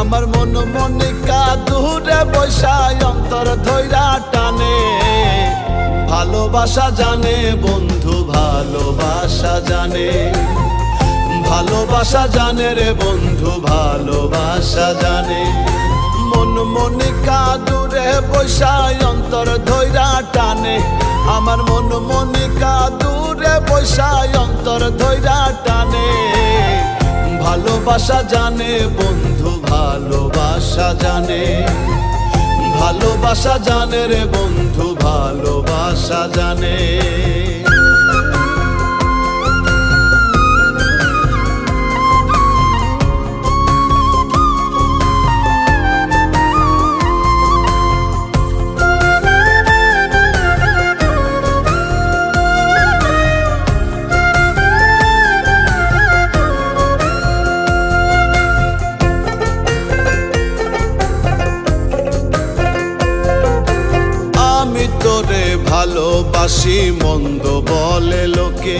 আমার মন মনিকা দূরে বৈশায় অন্তর ধৈরা টানে। ভালোবাসা জানে বন্ধু, ভালোবাসা জানে। ভালোবাসা জানে রে বন্ধু, ভালোবাসা জানে। মন মনিকা দূরে বৈশায় অন্তর ধৈরা টানে। আমার মন মনিকা দূরে বৈশায় অন্তর ধৈরা টানে। ভালোবাসা জানে বন্ধু ভালোবাসা জানে। ভালোবাসা জানে রে বন্ধু ভালোবাসা জানে। ভালোবাসি মন্দ বলে লোকে।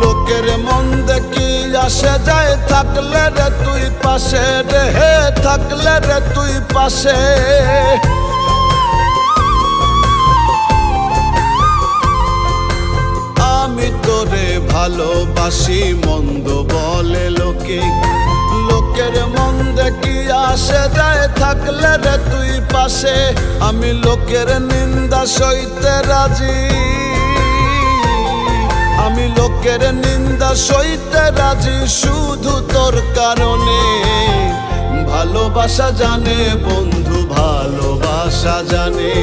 লোকের মন দেখি আসে যায়, থাকলে রে তুই পাশে রে, হে থাকলে রে তুই পাশে। আমি তোরে ভালোবাসি মন্দ আসে যায় থাকলে রে তুই পাশে। আমি লোকের নিন্দা সইতে রাজি। আমি লোকের নিন্দা সইতে রাজি শুধু তোর কারণে। ভালোবাসা জানে বন্ধু, ভালোবাসা জানে।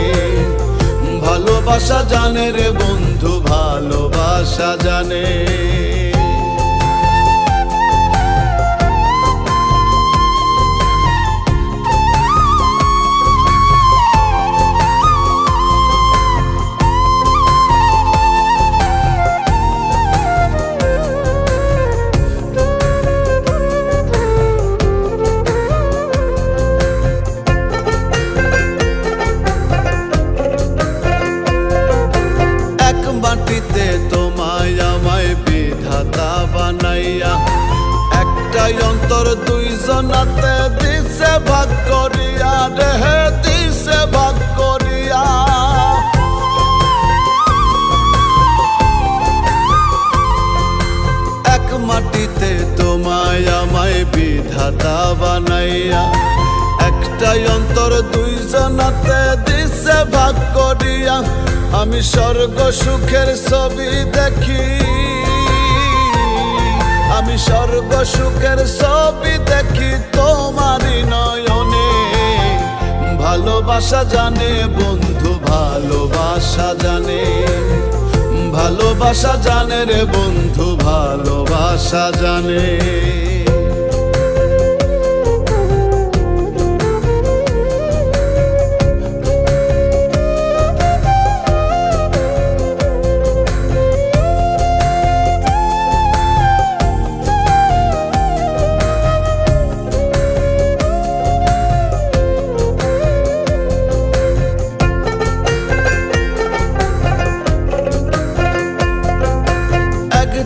ভালোবাসা জানে রে বন্ধু, ভালোবাসা জানে। দুইজনাতে দিছে ভাগ করিয়া রে দিছে ভাগ করিয়া। এক মাটিতে তোমায় আমায় বিধাতা বানাইয়া, একটাই অন্তর দুইজনাতে দিছে ভাগ করিয়া, আমি স্বর্গ সুখের ছবি দেখি। আমি স্বর্গ সুখের ছবি দেখি তোমারই নয়নে। ভালোবাসা জানে বন্ধু, ভালোবাসা জানে। ভালোবাসা জানে রে বন্ধু, ভালোবাসা জানে।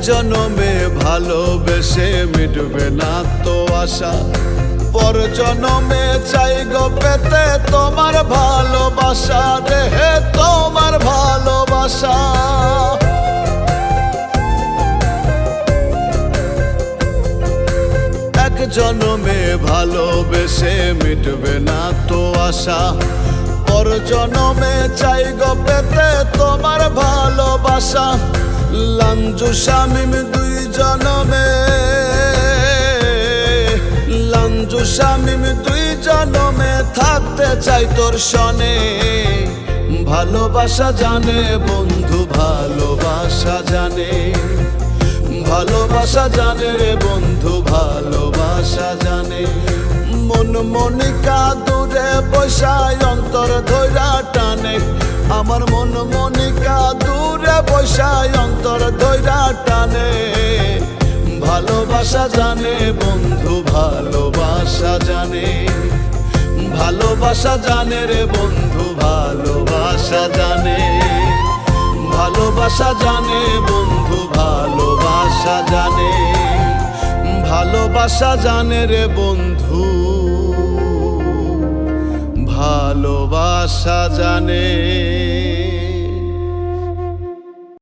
জনমে ভালোবেসে মিটবে না তো আশা। পর জনমে চাই গো পেতে তোমার ভালোবাসা রে হে তোমার ভালোবাসা। এক জনমে ভালোবেসে মিটবে না তো আশা। পর জনমে চাই গো লাঞ্জু শামিম দুই জনমে। লাঞ্জু শামিম দুই জনমে থাকতে চাই তোর সনে। ভালোবাসা জানে বন্ধু, ভালোবাসা জানে। ভালোবাসা জানে রে বন্ধু, ভালোবাসা জানে। মন মনিকা দূরে বসায় অন্তর ধৈরা টানে। আমার মন মনিকা দূরে বসায় অন্তর ধৈরা টানে, ভালোবাসা জানে বন্ধু, ভালোবাসা জানে। ভালোবাসা জানে রে বন্ধু, ভালোবাসা জানে। ভালোবাসা জানে বন্ধু, ভালোবাসা জানে। ভালোবাসা জানে রে বন্ধু, ভালোবাসা জানে।